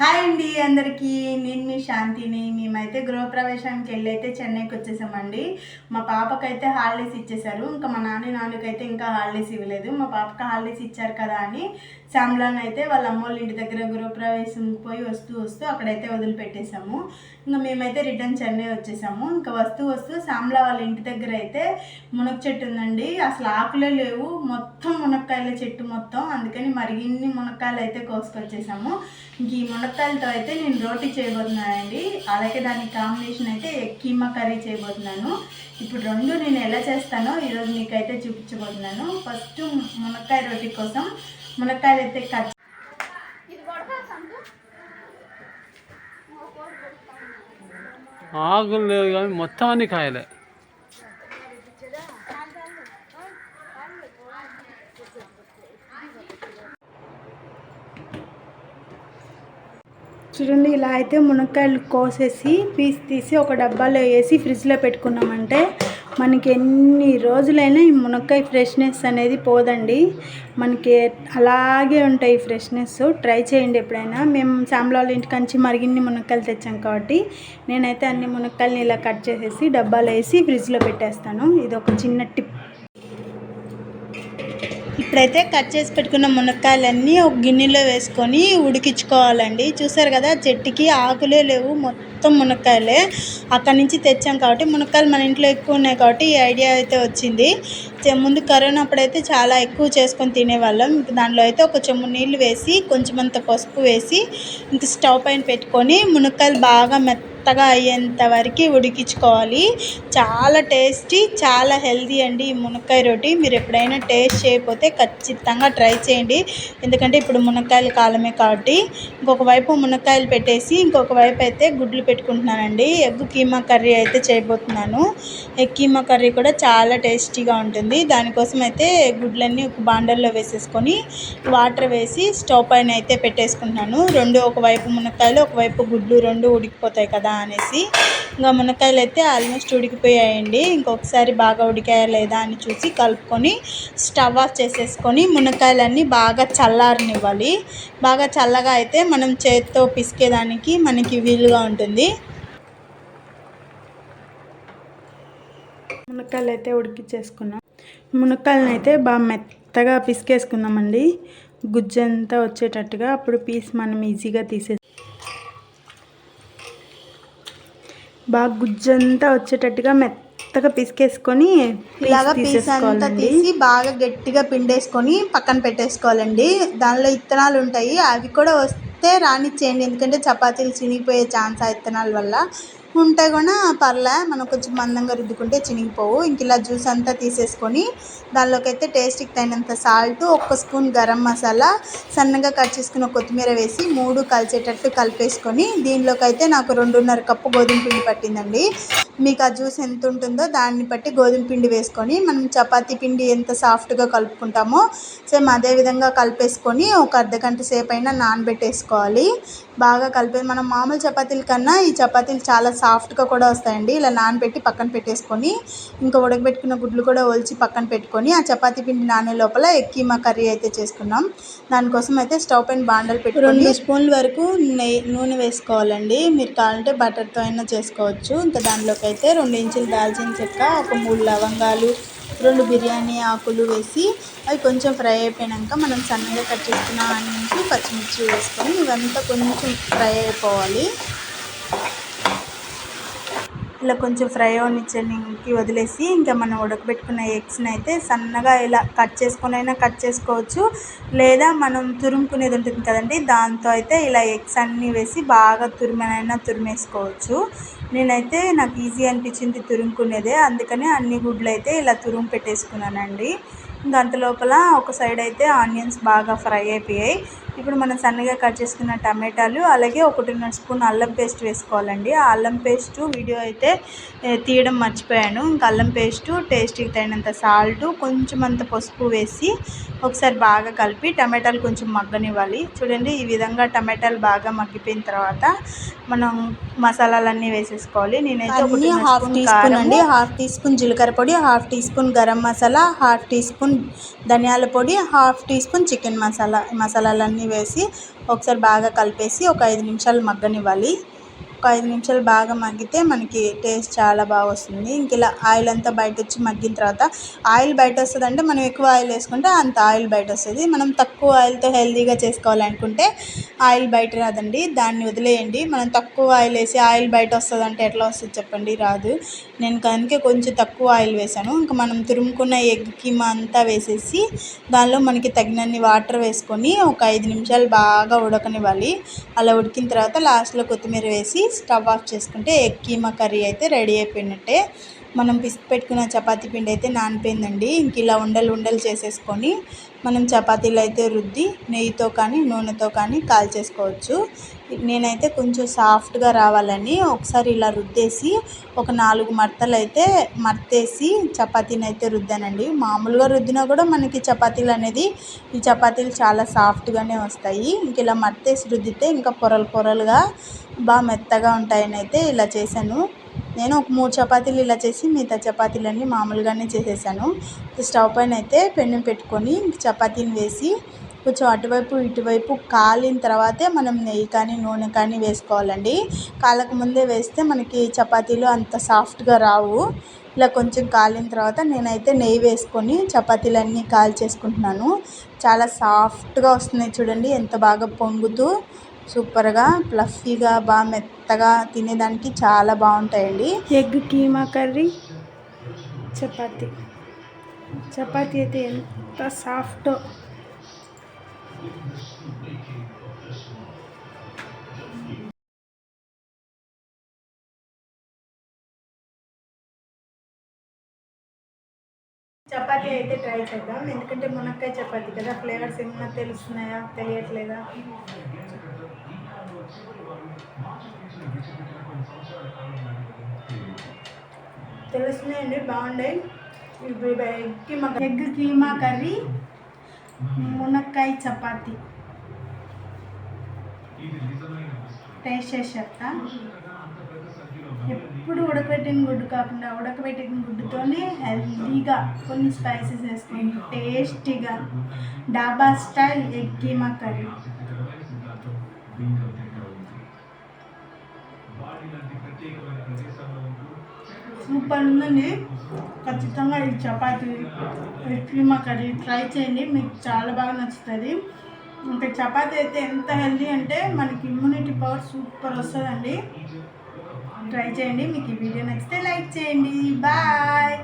Hi అండి అందరికీ. నేను మీ శాంతిని. మేమైతే గృహప్రవేశానికి వెళ్ళైతే చెన్నైకి వచ్చేసామండి. మా పాపకైతే హాలిడేస్ ఇచ్చేశారు ఇంకా మా నాన్న నాన్నకైతే ఇంకా హాలిడేస్ ఇవ్వలేదు. మా పాపకి హాలిడేస్ ఇచ్చారు కదా అని శామ్లాన్ అయితే వాళ్ళ అమ్మ వాళ్ళ ఇంటి దగ్గర గృహప్రవేశం పోయి వస్తూ వస్తూ అక్కడైతే వదిలిపెట్టేశాము. ఇంకా మేమైతే రిటర్న్ చెన్నై వచ్చేసాము. ఇంకా వస్తూ వస్తూ శ్యామ్లా వాళ్ళ ఇంటి దగ్గర అయితే మునగ చెట్టు ఉందండి. అసలు ఆకులే లేవు. మొత్తం మునక్కాయల చెట్టు మొత్తం. అందుకని మరిగిన్ని మునక్కాయలు అయితే కోసుకొచ్చేసాము. ఇంక ఈ మునక్కాయలతో అయితే నేను రోటీ చేయబోతున్నానండి. అలాగే దానికి కాంబినేషన్ అయితే కీమా కర్రీ చేయబోతున్నాను. ఇప్పుడు రెండు నేను ఎలా చేస్తానో ఈరోజు మీకైతే చూపించబోతున్నాను. ఫస్ట్ మునక్కాయ రోటీ కోసం మునక్కాయలు అయితే కట్ ఆకులు కానీ మొత్తం అన్ని కాయలే. చూడండి ఇలా అయితే మునక్కాయలు కోసేసి పీస్ తీసి ఒక డబ్బాలో వేసి ఫ్రిడ్జ్లో పెట్టుకున్నామంటే మనకి ఎన్ని రోజులైనా ఈ మునక్కాయ ఫ్రెష్నెస్ అనేది పోదండి. మనకి అలాగే ఉంటాయి ఫ్రెష్నెస్. ట్రై చేయండి ఎప్పుడైనా. మేము శాంబ్లాల ఇంటి కంచి మరిగిన్ని మునక్కాయలు తెచ్చాం కాబట్టి నేనైతే అన్ని మునక్కాయలని ఇలా కట్ చేసేసి డబ్బాలో వేసి ఫ్రిడ్జ్లో పెట్టేస్తాను. ఇది ఒక చిన్న టిప్. ఇప్పుడైతే కట్ చేసి పెట్టుకున్న మునక్కాయలన్నీ ఒక గిన్నెలో వేసుకొని ఉడికించుకోవాలండి. చూసారు కదా చెట్టుకి ఆకులే లేవు మొత్తం మునక్కాయలే. అక్కడి నుంచి తెచ్చాం కాబట్టి మునక్కాయలు మన ఇంట్లో ఎక్కువ ఉన్నాయి కాబట్టి ఈ ఐడియా అయితే వచ్చింది. ముందు కరోనా అప్పుడైతే చాలా ఎక్కువ చేసుకొని తినేవాళ్ళం. ఇంక దాంట్లో అయితే ఒక చెమ్ము నీళ్ళు వేసి కొంచెం అంత పసుపు వేసి ఇంక స్టవ్ పైన పెట్టుకొని మునక్కాయలు బాగా మెత్త మెత్తగా అయ్యేంత వరకు ఉడికించుకోవాలి. చాలా టేస్టీ చాలా హెల్దీ అండి ఈ మునక్కాయ రొట్టి. మీరు ఎప్పుడైనా టేస్ట్ చేయకపోతే ఖచ్చితంగా ట్రై చేయండి. ఎందుకంటే ఇప్పుడు మునక్కాయల కాలమే కాబట్టి. ఇంకొక వైపు మునక్కాయలు పెట్టేసి ఇంకొక వైపు అయితే గుడ్లు పెట్టుకుంటున్నానండి. ఎగ్ కీమా కర్రీ అయితే చేయబోతున్నాను. ఎగ్ కీమా కర్రీ కూడా చాలా టేస్టీగా ఉంటుంది. దానికోసం అయితే గుడ్లన్నీ ఒక బాండల్లో వేసేసుకొని వాటర్ వేసి స్టవ్ పైన అయితే పెట్టేసుకుంటున్నాను. రెండు ఒకవైపు మునక్కాయలు ఒకవైపు గుడ్లు రెండు ఉడికిపోతాయి కదా. అనేసి ఇంకా మునక్కాయలు అయితే ఆల్మోస్ట్ ఉడికిపోయాయండి. ఇంకొకసారి బాగా ఉడికాయా లేదా అని చూసి కలుపుకొని స్టవ్ ఆఫ్ చేసేసుకొని మునక్కాయలన్నీ బాగా చల్లారనివ్వాలి. బాగా చల్లగా అయితే మనం చేత్తో పిసికేదానికి మనకి వీలుగా ఉంటుంది. మునక్కాయలు అయితే ఉడికిచ్చేసుకున్నాం. మునక్కాయలను అయితే బాగా మెత్తగా పిసికేసుకుందామండి. గుజ్జంతా వచ్చేటట్టుగా అప్పుడు పీస్ మనం ఈజీగా తీసే బాగా గుజ్జంతా వచ్చేటట్టుగా మెత్తగా పిసికేసుకొని ఇలాగా పీస్ అంతా తీసి బాగా గట్టిగా పిండేసుకొని పక్కన పెట్టేసుకోవాలండి. దానిలో ఇత్తనాలు ఉంటాయి. అవి కూడా వస్తే రానిచ్చేయండి. ఎందుకంటే చపాతీలు చినిగిపోయే ఛాన్స్ ఆ ఇత్తనాల వల్ల. ఉంటే కూడా పర్లే మనం కొంచెం మందంగా రుద్దుకుంటే చినిగిపోవు. ఇంక ఇలా జ్యూస్ అంతా తీసేసుకొని దానిలోకి అయితే టేస్ట్కి తగినంత సాల్ట్ ఒక్క స్పూన్ గరం మసాలా సన్నగా కట్ చేసుకున్న కొత్తిమీర వేసి మూడు కలిసేటట్టు కలిపేసుకొని దీనిలోకి అయితే నాకు రెండున్నర కప్పు గోధుమ పిండి పట్టిందండి. మీకు ఆ జ్యూస్ ఎంత ఉంటుందో దాన్ని బట్టి గోధుమ పిండి వేసుకొని మనం చపాతీ పిండి ఎంత సాఫ్ట్గా కలుపుకుంటామో సేమ్ అదే విధంగా కలిపేసుకొని ఒక అర్ధ గంట సేపు అయినా నానబెట్టేసుకోవాలి. బాగా కలిపే మనం మామూలు చపాతీల కన్నా ఈ చపాతీలు చాలా సాఫ్ట్గా కూడా వస్తాయండి. ఇలా నానబెట్టి పక్కన పెట్టేసుకొని ఇంకా ఉడకబెట్టుకున్న గుడ్లు కూడా ఒలిచి పక్కన పెట్టుకొని ఆ చపాతీ పిండి నానే లోపల మా కర్రీ అయితే చేసుకున్నాం. దానికోసం అయితే స్టవ్ పైన బాండలు పెట్టి రెండు స్పూన్ల వరకు నెయ్యి నూనె వేసుకోవాలండి. మీరు కావాలంటే బటర్తో అయినా చేసుకోవచ్చు. ఇంకా దానిలోకి అయితే రెండు ఇంచులు దాల్చిన చెక్క ఒక మూడు లవంగాలు రెండు బిర్యానీ ఆకులు వేసి అవి కొంచెం ఫ్రై అయిపోయాక మనం సన్నగా కట్ చేసుకున్న ఆనియన్స్ పచ్చిమిర్చి వేసుకొని ఇవంతా కొంచెం ఫ్రై అయిపోవాలి. ఇలా కొంచెం ఫ్రై అవనిచ్చడానికి వదిలేసి ఇంకా మనం ఉడకబెట్టుకున్న ఎగ్స్ని అయితే సన్నగా ఇలా కట్ చేసుకొని అయినా కట్ చేసుకోవచ్చు. లేదా మనం తురుముకునేది ఉంటుంది కదండి దాంతో అయితే ఇలా ఎగ్స్ అన్నీ వేసి బాగా తురిమనైనా తురిమేసుకోవచ్చు. నేనైతే నాకు ఈజీ అనిపించింది తురుముకునేదే అందుకని అన్ని గుడ్లు అయితే ఇలా తురుము పెట్టేసుకున్నానండి. ఇంకా అంత లోపల ఒక సైడ్ అయితే ఆనియన్స్ బాగా ఫ్రై అయిపోయాయి. ఇప్పుడు మనం సన్నగా కట్ చేసుకున్న టమాటాలు అలాగే ఒకటిన్నర స్పూన్ అల్లం పేస్ట్ వేసుకోవాలండి. ఆ అల్లం పేస్ట్ వీడియో అయితే తీయడం మర్చిపోయాను. ఇంకా అల్లం పేస్టు టేస్ట్కి తగినంత సాల్ట్ కొంచెం అంత పసుపు వేసి ఒకసారి బాగా కలిపి టమాటాలు కొంచెం మగ్గనివ్వాలి. చూడండి ఈ విధంగా టమాటాలు బాగా మగ్గిపోయిన తర్వాత మనం మసాలాలన్నీ వేసేసుకోవాలి. నేనైతే ఒకటి హాఫ్ టీ స్పూన్ అండి. హాఫ్ టీ స్పూన్ జీలకర్ర పొడి half teaspoon garam masala half teaspoon ధనియాల పొడి half teaspoon chicken masala మసాలాలన్నీ వేసి ఒకసారి బాగా కలిపేసి ఒక ఐదు నిమిషాలు మగ్గనివ్వాలి. ఒక ఐదు నిమిషాలు బాగా మగ్గితే మనకి టేస్ట్ చాలా బాగా వస్తుంది. ఇంక ఇలా ఆయిల్ అంతా బయట వచ్చి మగ్గిన తర్వాత ఆయిల్ బయట వస్తుంది అంటే మనం ఎక్కువ ఆయిల్ వేసుకుంటే అంత ఆయిల్ బయట వస్తుంది మనం తక్కువ ఆయిల్తో హెల్తీగా చేసుకోవాలనుకుంటే ఆయిల్ బయట రాదండి. దాన్ని వదిలేయండి. మనం తక్కువ ఆయిల్ వేసి ఆయిల్ బయట వస్తుంది అంటే ఎట్లా వస్తుంది చెప్పండి? రాదు. నేను కనుక కొంచెం తక్కువ ఆయిల్ వేసాను. ఇంకా మనం తురుముకున్న ఎగ్ కీమా అంతా వేసేసి దానిలో మనకి తగినన్ని వాటర్ వేసుకొని ఒక ఐదు నిమిషాలు బాగా ఉడకనివ్వాలి. అలా ఉడికిన తర్వాత లాస్ట్లో కొత్తిమీర వేసి స్టవ్ ఆఫ్ చేసుకుంటే ఎగ్ కీమా కర్రీ అయితే రెడీ అయిపోయినట్టే. మనం పిసికి పెట్టుకున్న చపాతీ పిండి అయితే నానిపోయిందండి. ఇంక ఇలా ఉండలు ఉండలు చేసేసుకొని మనం చపాతీలు అయితే రుద్ది నెయ్యితో కానీ నూనెతో కానీ కాల్చేసుకోవచ్చు. నేనైతే కొంచెం సాఫ్ట్గా రావాలని ఒకసారి ఇలా రుద్దేసి ఒక నాలుగు మడతలు అయితే మర్తేసి చపాతీని అయితే రుద్దానండి. మామూలుగా రుద్దినా కూడా మనకి చపాతీలు అనేది ఈ చపాతీలు చాలా సాఫ్ట్గానే వస్తాయి. ఇంక ఇలా మర్తేసి రుద్దితే ఇంకా పొరలు పొరలుగా బాగా మెత్తగా ఉంటాయని అయితే ఇలా చేశాను. నేను ఒక మూడు చపాతీలు ఇలా చేసి మిగతా చపాతీలన్నీ మామూలుగానే చేసేసాను. స్టవ్ పైన అయితే పెన్ను పెట్టుకొని చపాతీని వేసి కొంచెం అటువైపు ఇటువైపు కాలిన తర్వాతే మనం నెయ్యి కానీ నూనె కానీ వేసుకోవాలండి. కాలక ముందే వేస్తే మనకి చపాతీలు అంత సాఫ్ట్గా రావు. ఇలా కొంచెం కాలిన తర్వాత నేనైతే నెయ్యి వేసుకొని చపాతీలన్నీ కాల్చేసుకుంటున్నాను చాలా సాఫ్ట్గా వస్తున్నాయి చూడండి ఎంత బాగా పొంగుతూ సూపర్గా ఫ్లఫీగా బాగా మెత్తగా తినేదానికి చాలా బాగుంటాయండి. Egg keema curry chapati. Chapati అయితే ఎంత సాఫ్ట్. చపాతీ అయితే ట్రై చేద్దాం. ఎందుకంటే మునక్కాయ చపాతీ కదా ఫ్లేవర్స్ ఏమన్నా తెలుస్తున్నాయా తెలియట్లేదా? తెలిసినాయండి బాగున్నాయి. ఇప్పుడు egg keema egg keema curry మునక్కాయ చపాతి. టేస్ట్ చేసి చెప్తా. ఎప్పుడు ఉడకబెట్టిన గుడ్డు కాకుండా ఉడకబెట్టిన గుడ్డుతోనే హెల్తీగా కొన్ని స్పైసెస్ వేసుకొని టేస్టీగా. Dhaba style egg keema curry. Super ఉందండి ఖచ్చితంగా ఈ chapati egg keema curry try చేయండి. మీకు చాలా బాగా నచ్చుతుంది. ఇంకా చపాతీ అయితే ఎంత హెల్దీ అంటే మనకి ఇమ్యూనిటీ పవర్ సూపర్ వస్తుందండి. ట్రై చేయండి. మీకు ఈ వీడియో నచ్చితే లైక్ చేయండి. బాయ్!